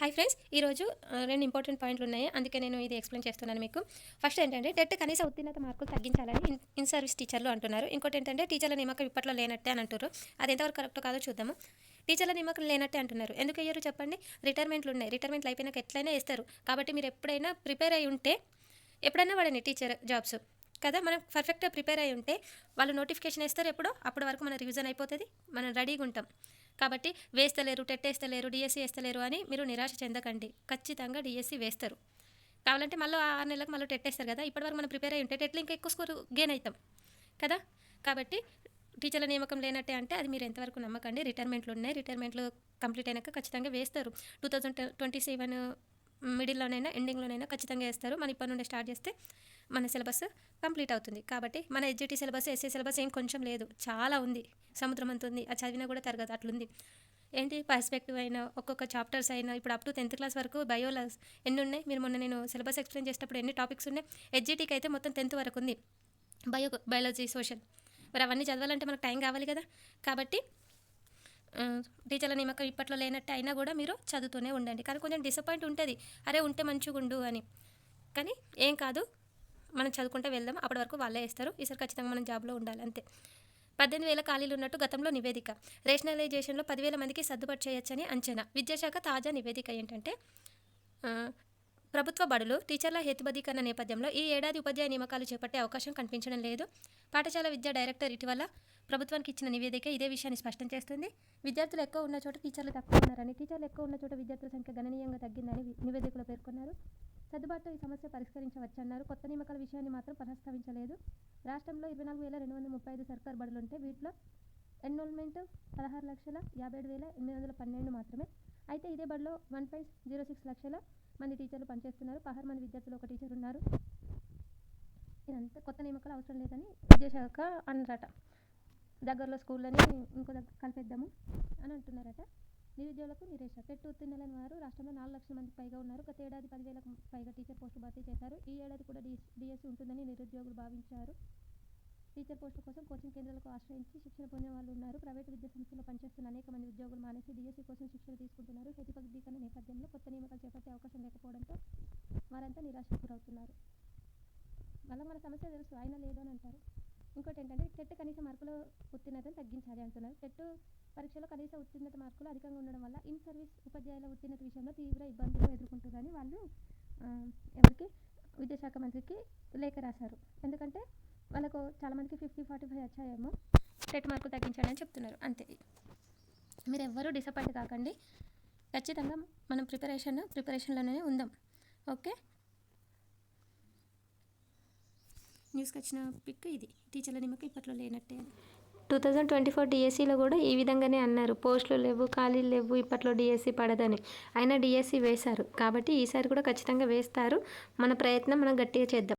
Hi friends ఈరోజు రెండు important పాయింట్లు ఉన్నాయి. అందుకే నేను ఇది ఎక్స్ప్లెయిన్ చేస్తున్నాను మీకు. ఫస్ట్ ఏంటంటే టెట్ కనీస ఉత్తీర్ణత మార్కులు తగ్గించాలని ఇన్- సర్వీస్ టీచర్లు అంటున్నారు. ఇంకోటి ఏంటంటే టీచర్ల నియమకం ఇప్పట్లో లేనట్టే అని అంటారు అది ఎంతవరకు కరెక్ట్ కాదో చూద్దాము. టీచర్ల నియమకం లేనట్టే అంటున్నారు. ఎందుకు అయ్యారు చెప్పండి? రిటైర్మెంట్లు ఉన్నాయి. రిటైర్మెంట్లు అయిపోయినాక ఎట్లయినా వేస్తారు. కాబట్టి మీరు ఎప్పుడైనా ప్రిపేర్ అయి ఉంటే ఎప్పుడైనా పడండి టీచర్ జాబ్స్ కదా మనం పర్ఫెక్ట్గా ప్రిపేర్ అయి ఉంటే వాళ్ళు నోటిఫికేషన్ వేస్తారు ఎప్పుడో అప్పటి వరకు మన రివిజన్ అయిపోతుంది మనం రెడీగా ఉంటాం. కాబట్టి వేస్తలేరు టెట్ వేస్తలేరు డిఎస్సి వేస్తలేరు అని మీరు నిరాశ చెందకండి. ఖచ్చితంగా డిఎస్సి వేస్తారు. కావాలంటే మళ్ళీ ఆరు నెలలకు మళ్ళీ టెట్ వేస్తారు కదా ఇప్పటివరకు మనం ప్రిపేర్ అయి ఉంటే టెట్లు ఇంకా ఎక్కువ స్కోర్ గెయిన్ అవుతాం. కదా? కాబట్టి టీచర్ల నియామకం లేనట్టే అంటే అది మీరు ఎంతవరకు నమ్మకండి. రిటైర్మెంట్లు ఉన్నాయి రిటైర్మెంట్లు కంప్లీట్ అయినాక ఖచ్చితంగా వేస్తారు. టూ థౌజండ్ ట్వంటీ సెవెన్ మిడిల్లోనైనా ఎండింగ్లోనైనా ఖచ్చితంగా వేస్తారు. మన ఇప్పటి నుండి స్టార్ట్ చేస్తే మన సిలబస్ కంప్లీట్ అవుతుంది. కాబట్టి మన ఎడ్జిటీ సిలబస్ ఎస్ఏ సిలబస్ ఏం కొంచెం లేదు. చాలా ఉంది. సముద్రం అంత ఉంది. అది చదివినా కూడా తరగదు అట్లుంది. ఏంటి? పర్స్పెక్టివ్ అయినా ఒక్కొక్క చాప్టర్స్ అయినా ఇప్పుడు అప్ టు టెన్త్ క్లాస్ వరకు బయోలాస్ ఎన్ని ఉన్నాయి? మీరు మొన్న నేను సిలబస్ ఎక్స్ప్లెయిన్ చేసేటప్పుడు ఎన్ని టాపిక్స్ ఉన్నాయి? ఎడ్జిటీకి అయితే మొత్తం టెన్త్ వరకు ఉంది. బయో బయాలజీ సోషల్ మరి అవన్నీ చదవాలంటే మనకు టైం కావాలి కదా? కాబట్టి టీచర్ల నిమ్మకం ఇప్పట్లో లేనట్టు అయినా కూడా మీరు చదువుతూనే ఉండండి. కానీ కొంచెం డిసప్పాయింట్ ఉంటుంది. అరే ఉంటే మంచిగా ఉండు అని. కానీ ఏం కాదు. మనం చదువుకుంటే వెళ్దాం. అప్పటి వరకు వాళ్ళే ఇస్తారు ఈసారి ఖచ్చితంగా మనం జాబ్లో ఉండాలి. అంతే. పద్దెనిమిది వేల ఖాళీలు ఉన్నట్టు గతంలో నివేదిక. రేషనలైజేషన్లో పదివేల మందికి సర్దుబాటు చేయొచ్చని అంచనా. విద్యాశాఖ తాజా నివేదిక ఏంటంటే ప్రభుత్వ బడులు టీచర్ల హేతుబద్ధీకరణ నేపథ్యంలో ఈ ఏడాది ఉపాధ్యాయ నియామకాలు చేపట్టే అవకాశం కనిపించడం లేదు. పాఠశాల విద్యా డైరెక్టర్ ఇటీవల ప్రభుత్వానికి ఇచ్చిన నివేదిక ఇదే విషయాన్ని స్పష్టం చేస్తుంది. విద్యార్థులు ఎక్కువ ఉన్న చోట టీచర్లు తక్కువ ఉన్నారని టీచర్లు ఎక్కువ ఉన్న చోట విద్యార్థుల సంఖ్య గణనీయంగా తగ్గిందని నివేదికలో పేర్కొన్నారు. సర్దుబాటుతో ఈ సమస్య పరిష్కరించవచ్చన్నారు. కొత్త నియామకాల విషయాన్ని మాత్రం ప్రస్తావించలేదు రాష్ట్రంలో ఇరవై నాలుగు వేల రెండు వందల ముప్పై ఐదు సర్కారు బడులు ఉంటే వీటిలో ఎన్రోల్మెంట్ పదహారు లక్షల యాభై ఏడు వేల ఎనిమిది వందల పన్నెండు మాత్రమే. అయితే ఇదే బడిలో వన్ పాయింట్ జీరో సిక్స్ లక్షల మంది టీచర్లు పనిచేస్తున్నారు. పదహారు మంది విద్యార్థులు ఒక టీచర్ ఉన్నారు. ఇదంతా కొత్త నియామకాలు అవసరం లేదని విద్యాశాఖ అన్నారట దగ్గరలో స్కూళ్ళని ఇంకో దగ్గర కలిపేద్దాము అని అంటున్నారట. నిరుద్యోగులకు నిరేష టెట్ ఉత్తీర్ణులైన వారు రాష్ట్రంలో నాలుగు లక్షల మందికి పైగా ఉన్నారు. గత ఏడాది పదివేలకు పైగా టీచర్ పోస్టు భర్తీ చేశారు. ఈ ఏడాది కూడా డిఎస్సి ఉంటుందని నిరుద్యోగులు భావించారు. టీచర్ పోస్టుల కోసం కోచింగ్ కేంద్రాలకు ఆశ్రయించి శిక్షణ పొందిన వాళ్ళు ఉన్నారు. ప్రైవేటు విద్యా సంస్థల్లో పనిచేస్తున్న అనేక మంది ఉద్యోగులు మానేసి డిఎస్సీ కోసం శిక్షణ తీసుకుంటున్నారు. హేతుబద్ధీకరణ నేపథ్యంలో కొత్త నియమకాలు చేపట్టే అవకాశం లేకపోవడంతో వారంతా నిరాశకు గురవుతున్నారు. మళ్ళీ మన సమస్య తెలుసు. ఆయన లేదు అని అంటారు. ఇంకోటి ఏంటంటే టెట్ కనీస మార్కుల ఉత్తీర్ణతను తగ్గించాలి అంటున్నారు. టెట్ పరీక్షలో కనీస ఉత్తీర్ణత మార్కులు అధికంగా ఉండడం వల్ల ఇన్ సర్వీస్ ఉపాధ్యాయుల ఉత్తీర్ణత విషయంలో తీవ్ర ఇబ్బందులు ఎదుర్కొంటుందని వాళ్ళు ఎవరికి విద్యాశాఖ మంత్రికి లేఖ రాశారు. ఎందుకంటే వాళ్ళకు చాలామందికి ఫిఫ్టీ ఫార్టీ ఫైవ్ వచ్చాయేమో టెట్ మార్కులు తగ్గించాలని అని చెప్తున్నారు. అంతే. మీరు ఎవ్వరూ డిసప్పాయింట్ కాకండి. ఖచ్చితంగా మనం ప్రిపరేషన్ ప్రిపరేషన్లోనే ఉందాం. ఓకే? న్యూస్కి వచ్చిన పిక్ ఇది. టీచర్ల నిమ్మకం ఇప్పట్లో లేనట్టే టూ థౌజండ్ ట్వంటీ ఫోర్ డిఎస్సిలో కూడా ఈ విధంగానే అన్నారు. పోస్టులు లేవు ఖాళీలు లేవు ఇప్పట్లో డిఎస్సి పడదని. అయినా డిఎస్సి వేశారు. కాబట్టి ఈసారి కూడా ఖచ్చితంగా వేస్తారు. మన ప్రయత్నం మనం గట్టిగా చేద్దాం.